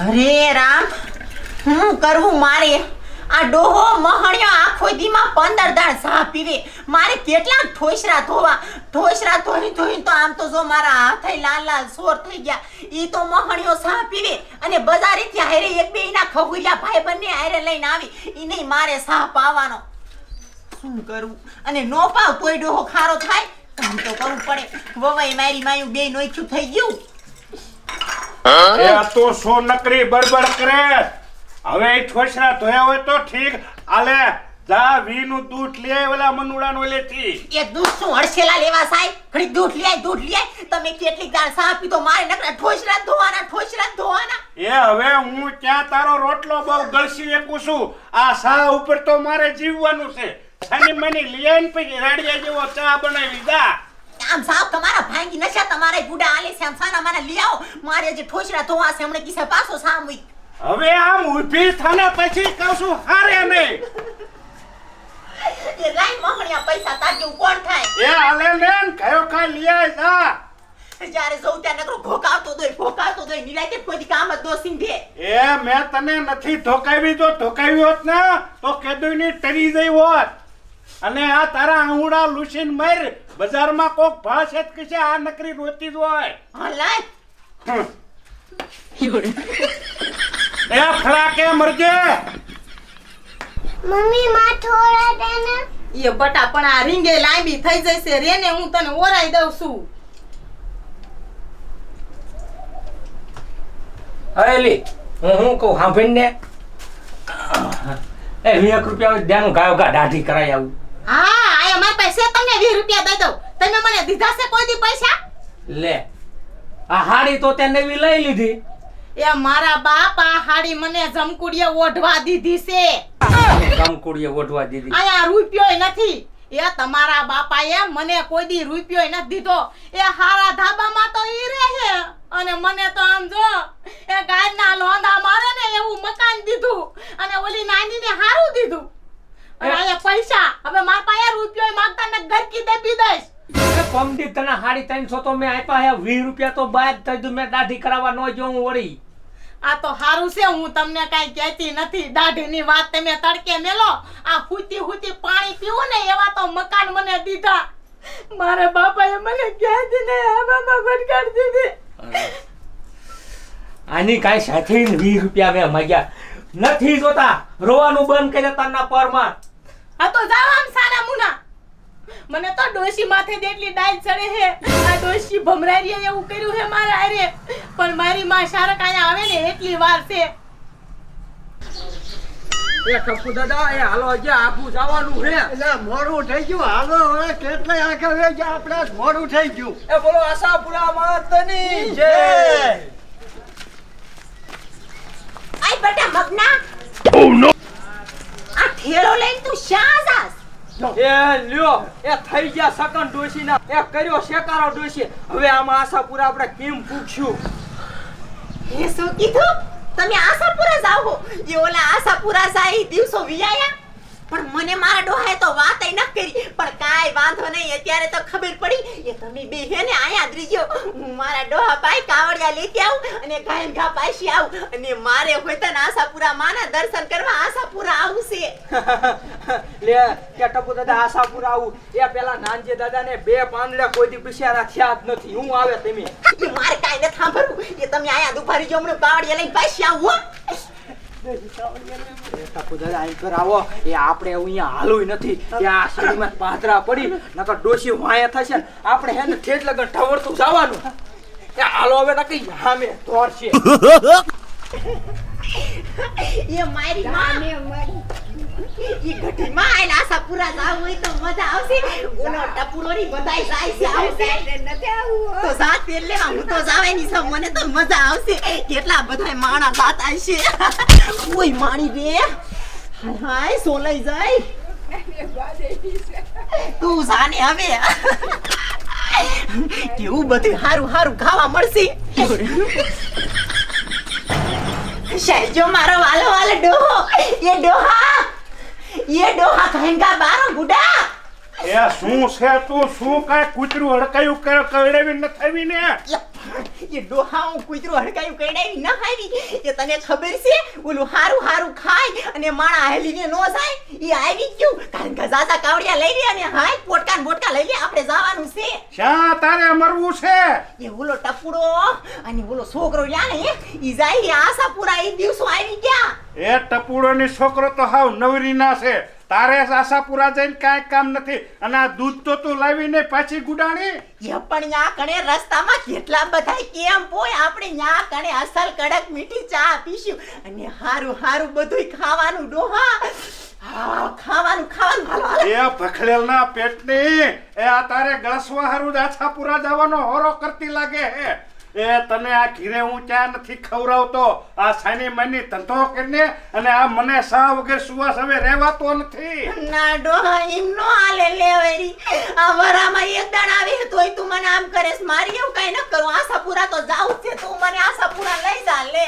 અરે રામ, હું કરવું મારે? આ ડોહો મહણ્યો આખો દીમાં પંદર દાળ સા પીવે. મારે કેટલા ઠોસરા ધોવા. ઠોસરા ધોઈ ધોઈ તો આમ તો જો મારા હાથે લાલ લાલ સોર થઈ ગયા. ઈ તો મહણ્યો સા પીવે. અને બજારેથી હારે એક બે એના ખગુલિયા ભાઈ બંને હારે લઈને આવી. ઈ નહીં મારે સા પાવાનો. શું કરું? અને નો પાવ તોય ડોહો ખારો થાય? કામ તો કરવું પડે. વવાઈ મારી માયું બે નોખ્યું થઈ ગયું. એ તો સો નકરી બરબર કરે. હવે એ ઠોસરા ધોયા હોય તો ઠીક. આલે જા વીનું દૂધ લે ઓલા મનુડા નો લેતી એ દૂધ શું હડસેલા લેવા સાહેબ? ઘડી દૂધ લે દૂધ લે તમે કેટલી દાળ સા પીધો મારે નકરા ઠોસરા ધોવાના ઠોસરા ધોવાના. એ હવે હું ક્યાં તારો રોટલો બહુ ગળસી એકું છું? આ સા ઉપર તો મારે જીવવાનું છે. અને મની લઈ આવીને પછી રાડિયા જેવો ચા બનાવી જા આમ સાવ તમારા ભાંગી તમારા બુડા આલે છે સાના મારા લઈ આવો. મારે જે ઠોસરા ધોવા છે હમણે કિસ્સા પાછો સામુઈ હવે આમ ઊભી થાને પછી કહું છું હારે નહીં. એ લાઈ મહણિયા પૈસા તાર જેવું કોણ થાય? એ હાલે લેન કયો કા લિયા જા જ્યારે જઉં ત્યાં નકરો ભોકાવતો દોય ભોકાવતો દોય નિરાતે કોઈ કામ જ દોસીન દે એ મેં તને નથી ધોકાવી તો ધોકાવી હોત ને તો કેદુની તરી જઈ હોત. અને આ તારા આંગુડા લુસીન મર બજારમાં કોક ભાષ જ કશે આ નકરી રોતી જ હોય. એ ફળાકે મરજે? મમ્મી માં થોડા દેને. એ બટા પણ આ રીંગે લાંબી થઈ જશે. રે ને હું તને ઓરાઈ દઉં છું. અલી હું હું કહું સાંભળીને? એ વીસ રૂપિયા ધ્યાન ગાયો ગા દાઢી કરાય આવું. હા આ અમાર પાસે તમને વીસ રૂપિયા દઈ દઉં. તમે મને દીધા છે કોઈ દી પૈસા? લે આ હાડી તો તે નવી લઈ લીધી. એ મારા બાપ આ હાડી મને જમકુડીએ ઓઢવા દીધી છે. કંકુડીએ ઓઢવા દીધી. આયા રૂપિયો નથી. એ તમારા બાપાએ મને કોઈ દી રૂપિયો નથી દીધો. એ હારા ધાબામાં તો ઈ રહે અને મને તો આમ જો એ ગાયના લોંધા મારે ને એવું મકાન દીધું. અને ઓલી નાનીને હારું દીધું. અને આયા પૈસા હવે મારા પાસે રૂપિયો માંગતા ને ઘરકી દેપી દઈશ. એ કમદી તને હાડી ત્રણસો તો મેં આપ્યા હે વીસ રૂપિયા તો બાદ થઈ દઉં મેં દાઢી કરાવવા ન જો હું વળી. આ તો હારું છે હું તમને કાઈ કહેતી નથી. દાઢીની વાત તમે તડકે મેલો. આ હુતી હુતી પાણી પીવું ને એવા તો મકાન મને દીધા. મારા બાપાએ મને કહેતી ને આમાં ભટકાડ દીધી? આની કાંઈ સાથે વીસ રૂપિયા મેં માગ્યા. નથી જોતા. રોવાનું બંધ કરે તારના પરમાં. આ તો જાવ આમ સારા મુના. મને તો ડોશી માથે જેટલી ડાલ ચડે હે આ ડોશી ભમરારીએ એવું કર્યું હે મારા હારે. પણ મારી માં શારક આયા આવે ને એટલી વાર છે. એ કપુ દાદા એ હાલો જે આબુ જવાનું છે. એટલે મોડું થઈ ગયું. હાલો હવે કેટલાય આખા જે આપણે મોડું થઈ ગયું. એ બોલો આશાપુરા માતની જય. આઈ બેટા મગના. આ ઠેલો લઈને તું શા જાસ એ લ્યો એ થઈ ગયા સકન ડોશી ના એ કર્યો શેકારો ડોશી. હવે આમાં આશાપુરા આપણે કેમ પૂછ્યું એ શું કીધું? તમે આશાપુરા જાઓ એ ઓલા આશાપુરા જાય દિવસો વિયાયા. પણ મને મારા ડોહાએ તો વાત ન કરી. પણ કાઈ વાંધો નહીં અત્યારે તો ખબર પડી. એ તમે બે હે ને આયા દ્રીજો હું મારા ડોહા પાઈ કાવડિયા લેતી આવું અને ગાયન ઘા પાછી આવું. અને મારે હોય તો આશાપુરા માના દર્શન કરવા આશાપુરા આવશે. લે કે ટપુ દાદા આશાપુરા આવું. એ પેલા નાનજી દાદા ને બે પાંદડા કોઈ દી બિચારા થયા જ નથી. હું આવે તમે? મારે કાંઈ નથી સાંભળવું. એ તમે આયા દુપારી જો હમણાં લઈને પાછી આવું ટપુ દાદા અહીં પર આવો. એ આપણે અહીંયા હાલું નથી. એ આ શેરીમાં પાથરા પડી નકર ડોશી વાયા થશે ને આપણે હે ને ઠેઠ લગન ઠવડતું જવાનું. એ હાલો હવે સામે દોડશે એ મારી માં. ઈ ઘટી માં આયલા આશાપુરા જાવ હોય તો મજા આવશે. ઓલો ટપુરોની બધાય જાય છે આવશે. તો સાત તેલ લેવા હું તો જાવે ની સમ મને તો મજા આવશે. કેટલા બધાય માણા જાતા આવશે ઓય માણી રે હાય હાય સોલાઈ જાય. તું જાને હવે. કેવું બધું હારું હારું ખાવા મળશે. શેજો મારો વાલો વાલો ડોહો. એ ડોહા. એ ડોહા કહેંગા બારો ગુડા. એ શું છે તું? શું કાંઈ કૂતરું હડકાયું કર- કરડાવી ન થવી ને એ ડોહા હું કૂતરું હડકાયું કઈડાવી ન આવી એ તને ખબર છે? ઓલું હારું હારું ખાય અને માણા હેલીને નો જાય? એ આવી ગયું. કારણ કે ઝાઝા કાવડિયા લઈ લે અને હાય પોટકા બોટકા લઈ લે આપણે જવાનું છે. શા તારે મરવું છે? એ ઓલો ટપુડો અને ઓલો છોકરો લ્યા ને ઈ જાય આશા પૂરા એ દિવસો આવી ગયા. એ ટપુડો ને છોકરો તો હાવ નવરી ના છે. તારે આશાપુરા જઈને કાંઈ કામ નથી. અને આ દૂધ તો તું લાવીને પાછી ગુડાણી? એ પણ ન્યા કણે રસ્તામાં કેટલા બધા કેમ પોય? આપણે ન્યા કણે અસલ કડક મીઠી ચા પીશું. અને હારું હારું બધુંય ખાવાનું ડોહા હા. ખાવાનું ખાવાનું હાલો હાલો. એ ભખડેલના પેટની. એ આ તારે ગળસવા હારું જ આછાપુરા જવાનો હોરો કરતી લાગે હે. એ તને આ ઘીરે હું ચા નથી ખવડાવતો? આ સાની મની ધંધો કરીને અને આ મને સા વગર સુવાસ હવે રહેવાતો નથી? ના ડોહા એમ નો હાલે લેવરી આ વરામાં એક દાણ આવી તોય તું મને આમ કરેસ મારી એવું કઈ ન કરું. આશાપુરા તો જાઉં છે. તું મને આશાપુરા લઈ જા લે.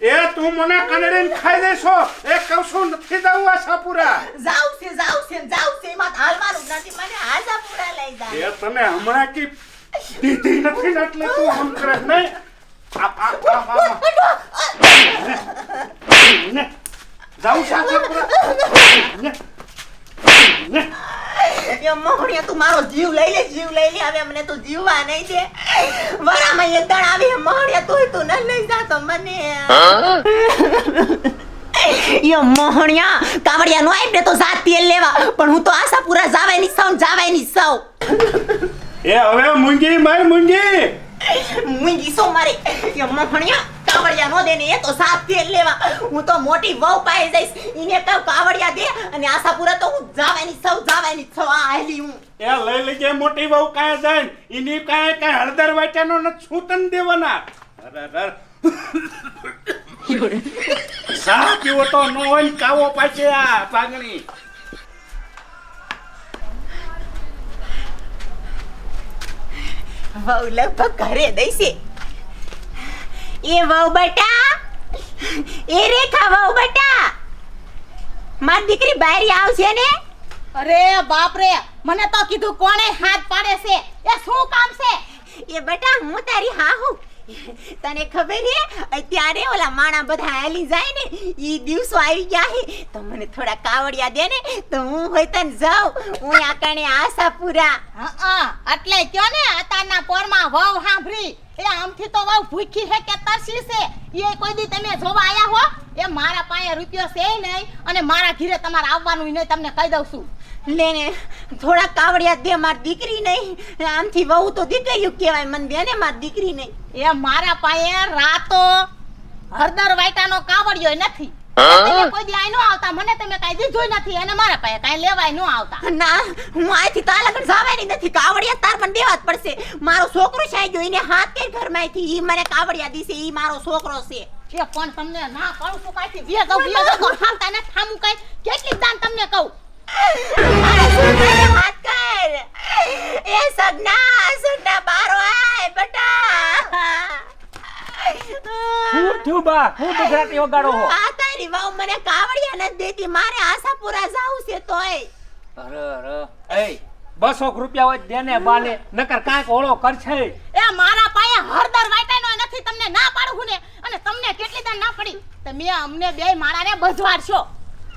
એ તું મને કનડીને ખાઈ દેશો. એ કહું છું નથી જવું આશાપુરા જાઉં છે જાઉં છે જાઉં છે. એમાં હાલવાનું નથી મને આશાપુરા લઈ જા. એ તને હમણાં કી દીધી નથી ને એટલે તું આમ કરે ને. જાઉં છું તું મારો જીવ લઈ લે જીવ લઈ લે હવે મને તું જીવવા નહીં દે વરામાં એક દાણ આવી મોહણીયા તોય તું ન લઈ જાતો મને યો મોહણિયા કાવડિયા નો આઈ તો જાત તેલ લેવા પણ હું તો આશા પૂરા જાવાની સૌ જાવાની સૌ એ હવે મુંગી માર મુંગી. મુંગી સો મારી. યો મોહણિયા કાવડિયા નો દે ને એ તો સાત તેલ લેવા હું તો મોટી વહુ પાઈ જઈશ. ઈને તો કાવડિયા દે અને આશાપુરા તો હું જાવાની સૌ જાવાની છો આ આલી હું. એ લઈ લેજે મોટી બહુ કાય જાય. એની કાય કાય હળદર વાટ્યાનો ન છૂટન દેવાના. અરે સા પીવો તો નો હોય કાવો પાછે આ પાગણી વહુ લગભગ ઘરે દઈશે એ વહુ બટા એ રેખા વહુ બટા મારી દીકરી બારી આવશે ને અરે બાપ રે મને તો કીધું કોણે હાથ પાડે છે એ શું કામ છે એ બટા હું તારી હા હું તને ખબર હે? અત્યારે ઓલા માણા બધા હાલી જાય ને, ઈ દિવસો આવી ગયા હે. તો મને થોડા કાવડિયા દે ને, તો હું હોય તને જાઉં. હું આ કણે આશાપુરા હા એટલે કયો ને આતાના પોરમાં વાવ સાંભળી એ આમથી તો વાવ ભૂખી છે કે તરસી છે? એ કોઈ દી તમે જોવા આયા હો? એ મારા પાસે રૂપિયો છે નહીં અને મારા ઘીરે તમારે આવવાનું નહીં, તમને કહી દઉં છું. લેને થોડા કાવડિયા દે માર દીકરી નહીં. આમથી વહુ તો દીકરીયું કહેવાય. મને દે ને માર દીકરી નહીં. એ મારા પાસે રાતો હરદર વાયટાનો કાવડિયો નથી. કોઈ દી આઈ આવતા. મને તમે કાંઈ દીધું નથી. અને મારા પાસે કાંઈ લેવાય નો આવતા. ના હું આથી તાલગઢ જવાની નથી. કાવડિયા તાર મને દેવા જ પડશે. મારો છોકરો છે આઈ એને હાથ કે ઘરમાંથી. ઈ મને કાવડિયા દીશે ઈ મારો છોકરો છે. પણ તમને ના કહું છું કાંઈથી. બે જાવ બે જાવ થામતા ને થામું કાંઈ. કેટલી દાન તમને કહું? તોય અરે રૂપિયા હોય દે ને બાને, નકર કાંઈક ઓળો કરશે. એ મારા પાસે હળદર વાટાનો નથી તમને ના પાડું ને. અને તમને કેટલી દાન ના પડી? તમે અમને બે માળાને બજવાડશો.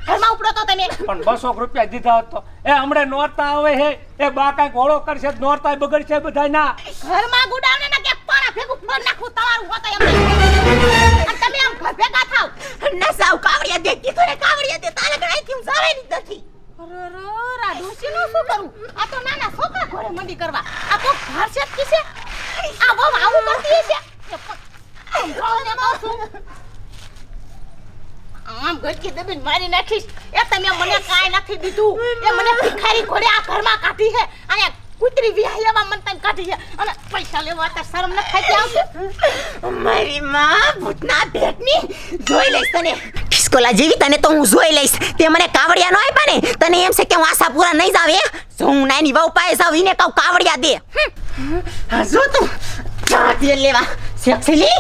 ઘરમાં ઉપડો તો તમે. પણ બસો રૂપિયા દીધા હતો એ હમણે નોરતા આવે હે. એ બા કંઈક ઓળો કરશે નોરતા બગડશે બધા ના ઘરમાં ગુડાવને ના કે પાણા ભેગું કરી નાખું તમારું હોતો અને તમે આમ ઘર ભેગા થાવ. ના સાવ કાવડિયા દે કીધું ને કાવડિયા દે તારે ગણાયથી હું જાવે ની નથી શું કરું? આ તો નાના છોકરા ઘોડે મંડી કરવા. આ તો ઘર છે આ બહુ આવું કરતી છે ને બહુ આમ ગટકી દબીને મારી નાખીશ. એ તમે મને કાંઈ નથી દીધું. એ મને ભિખારી ઘોડે આ ઘરમાં કાઢી છે. અને કૂતરી વિહાઈ લેવા મને તને કાઢી છે. અને પૈસા લેવા તો શરમ ન ખાઈ આવશે મારી માં ભૂતના ભેટની જોઈ લઈશ તને. ખિસકોલા જેવી તને તો હું જોઈ લઈશ. તે મને કાવડિયા નો આપ્યા ને. તને એમ છે કે હું આશાપુરા નહીં જાવ એ જો હું નાની વહુ પાસે જાવ એને કહું કાવડિયા દે. હા જો તું. તેલ લેવા. સેક્સલી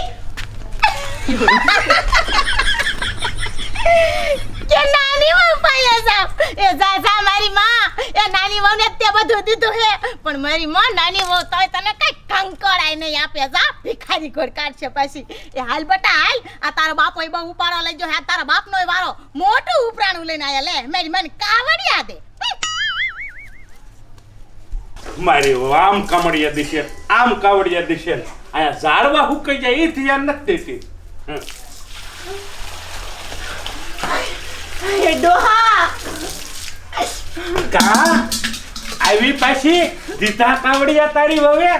કે નાની વહુ પાસે જાવ એ જા જા મારી માં. એ નાની વહુને તે બધું દીધું હે પણ મારી માં નાની વહુ તો તને કઈ કંકડાય નહીં આપે જા ભિખારી ઘોડ કાઢશે પછી. એ હાલ બટા, હાલ. આ તારો બાપો એ બહુ ઉપાડો લઈ જો હે તારા બાપનો વારો મોટું ઉપરાણું લઈને આયા, લે. મારી મન કાવડિયા દે. મારી આમ કામડિયા દિશે આમ કાવડિયા દિશે આયા ઝાડવા હુકાઈ જાય, એ ધ્યાન નથી દેતી. હમ. ડોહા! કા? આવી પાછી દીધા કાવડિયા તારી વવે?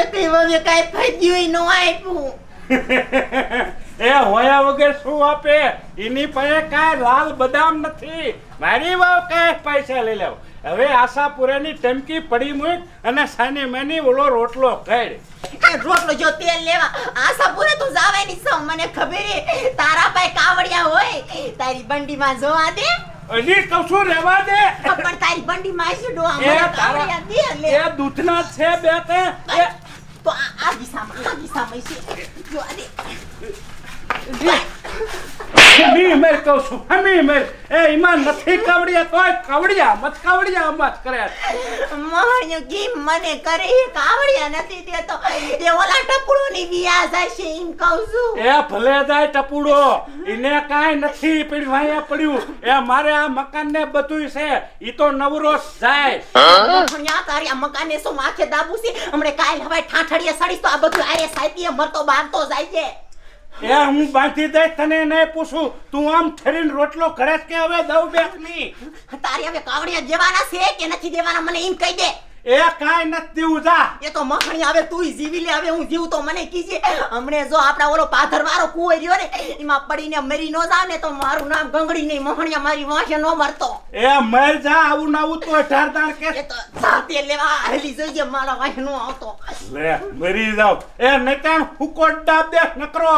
એ કઈ વવે કાંઈ ફાદ્યું ન આપ્યું એ હોયા વગર શું આપે? એની પાસે કાંઈ લાલ બદામ નથી. મારી વાવ કાંઈ પૈસા લઈ લેવ. હવે આશાપુરાની ટમકી પડી મૂક અને સાની માની ઓલો રોટલો કાઢ. રોટલો જો તેલ લેવા આશા પૂરે તું જાવે નહીં સૌ મને ખબર તારા પાસે કાવડિયા હોય તારી બંડીમાં જોવા દે. હજી કશું રેવા દે? પણ તારી બંડીમાં શું ડો એ તારા કાવડિયા દે લે. એ દૂધના છે બે તે તો આ દિશામાં આ દિશામાં છે જો આ દે હમી મેર કહું છું હમી મે. એ ઈમાન નથી કાવડિયા તોય કાવડિયા મત કાવડિયા મત કરે મહાણ્યો કેમ મને કરે? એ કાવડિયા નથી દેતો. એ ઓલા ટપુડોની વિયા જશે એમ કહું છું. એ ભલે જાય ટપુડો એને કાઈ નથી પીડવાયા પડ્યું. એ મારે આ મકાન ને બધું છે ઈ તો નવરો જાય. મહાણ્યા તારી આ મકાને શું માથે દાબુ છે? હમણે કાલ હવે ઠાઠડીએ સડી તો આ બધું આરે સાઈતીએ મરતો બાંધતો જાય છે. એ હું બાંધી દઈશ તને નહીં પૂછું. તું આમ ઠરીને રોટલો કરે કે હવે દઉં ની તારી હવે કાવડિયા દેવાના છે કે નથી દેવાના મને એમ કહી દે. એ કાંઈ નથી દેવું એ તો મખણી આવે તુંય જીવી લે હવે હું જીવ તો મને કીજે હમણે જો આપડા ઓલો પાથર વાળો કુવો રહ્યો ને એમાં પડીને મરી નો જાવ ને તો મારું નામ ગંગડી નહીં મહણિયા મારી વાંખે નો મરતો. એ મર જા આવું ના તો અઢાર દાણ કે. એ તો સાતે લેવા હેલી જોઈએ મારા વાંખે નો આવતો. લે મરી જાવ. એ નૈતાન હુકો ડાબ દે નકરો.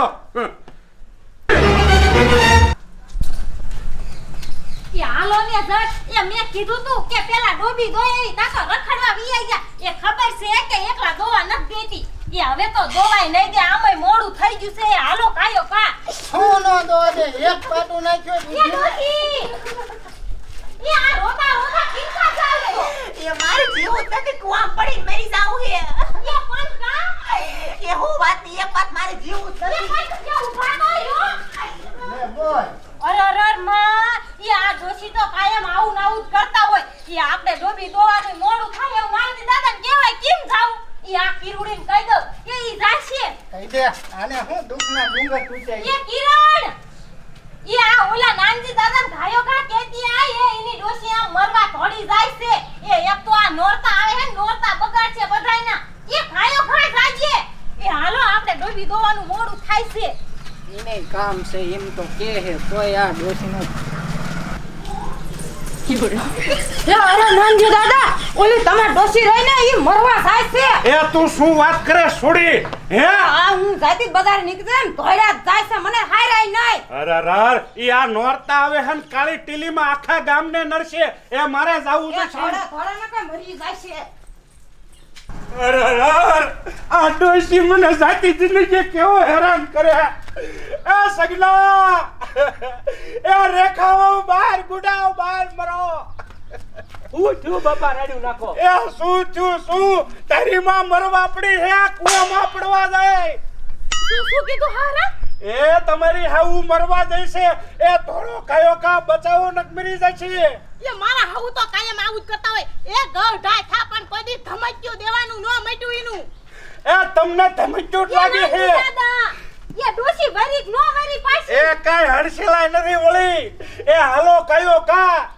હાલો ને જટ એ મેં કીધું તું કે પેલા ડોબી દોય એવી તાકો રખડવા વી આઈ ગયા. એ ખબર છે કે એકલા દોવા નથી દેતી. એ હવે તો દોવાય નહીં દે આમય મોડું થઈ ગયું છે. હાલો કાયો કા. શું નો દો દે એક પાટું નાખ્યો એ ડોહી એ આ રોતા રોતા કિંકા ચાલે. એ મારે જીવું જ નથી કુવા પડી મરી જાવું હે એ પણ કા? એ હું વાતની એક વાત મારે જીવ જ એ નથી ભાઈ કે ઊભા તો રહ્યો લે બોલ અરે અરે માં એ આ ડોશી તો કાયમ આવું ને આવું જ કરતા હોય એ આપણે ડોબી દોવાનું મોડું થાય એવું મારી દાદાને કહેવાય કેમ જાવું એ આ કિરુડીને કહી દો કે ઈ જાશે કહી દે આને હું દુઃખના ડુંગર તૂટે એ કિરણ એ આ ઓલા નાનજી દાદા ઘાયો ઘા કેતી આ એ એની ડોશી આમ મરવા ધોડી જાય છે એ એક તો આ નોરતા આવે હે ને નોરતા બગાડ છે બધાયના એ ઘાયો ઘા જાજે એ હાલો દોવાનું મોડું થાય છે. એને કામ છે એમ તો કે હે તોય આ ડોશીનું અરે નાનજી દાદા ઓલી તમાર ડોસી રહીને ઈ મરવા જાય છે. એ તું શું વાત કરે છોડી હે? આ હું જાતી બજાર નીકળે એમ ધોળ્યા જાય છે મને હાયરાય નહીં. અરે રર ઈ આ નોરતા આવે હન કાળી ટીલીમાં આખા ગામને નરશે એ મારે જાવું છે ના મરી જાય આ ડોશી મને જાતી જિંદગી કેવો હેરાન કરે. એ સગલા એ રેખાઓ બહાર ગુડાઓ બહાર મરો. હું થયું બાપા રાડ્યું નાખો. એ શું છું શું? તારી માં મરવા પડી હે કુવામાં પડવા જાય. શું શું કીધું? હારા એ તમારી હાવું મરવા જઈશે. એ થોડો કયો કા બચાવો નક મરી જશે. એ મારા હાઉ તો કાયમ આવું જ કરતા હોય. એ ગઢાય થા પણ કોઈ દી ધમક્યું એનું એ તમને ધમક્યોટ લાગે છે. એ ડોસી વરી નો વરી પાછી. એ કાઈ હડસેલાય નથી ઓળી એ હાલો કયો કા?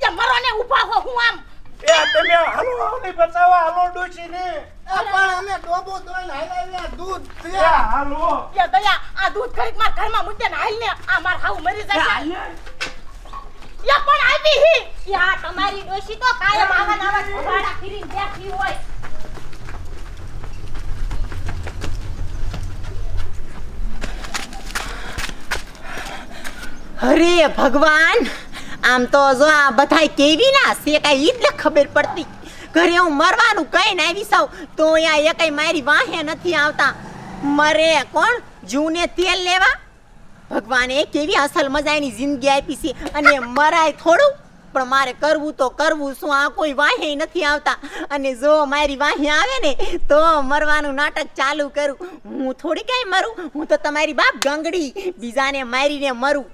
એ મરો ને ઊભા હો હું આમ. એ તમે હાલો હાલી બચાવવા હાલો ડોશી ને. પણ અમે ડોબો દોઈને હાલાવ્યા દૂધ એ છે હાલો. એ દયા આ દૂધ ખરીદ માર ઘરમાં મૂકે ને હાલ ને. આ માર હાવ મરી જાય એ પણ આવી હી. યા તમારી ડોસી તો કાયમ આવા નવા ઝઘડા ફીરીને બેઠી હોય. અરે ભગવાન! આમ તો જો આ બધા કેવી ના છે કાંઈ ઈ ખબર પડતી. ઘરે હું મરવાનું કઈ ના આવી સાવ તો અહીંયા એકય મારી વાહે નથી આવતા. મરે કોણ? જૂને તેલ લેવા. ભગવાને કેવી અસલ મજાની જિંદગી આપી છે, અને મરાય થોડું, પણ મારે કરવું તો કરવું, શું આ કોઈ વાહે નથી આવતા. અને જો મારી વાહે આવે ને, તો મરવાનું નાટક ચાલુ કરું. હું થોડી કાંઈ મરું, હું તો તમારી બાપ ગંગડી, બીજાને મારીને મરું.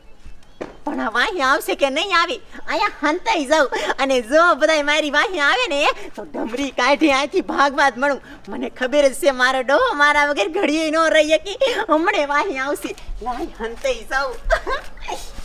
પણ આ વાહી આવશે કે નહીં આવી? અહીંયા હંતાઈ જાઉં. અને જો બધાય મારી વાહી આવે ને, તો ડમરી કાઢી અહીંથી ભાગવા જ મળું. મને ખબર જ છે, મારો ડોહો મારા વગર ઘડીએ ન રહી શકી. હમણે વાહી આવશે. વાહી હંતાઈ જાઉં.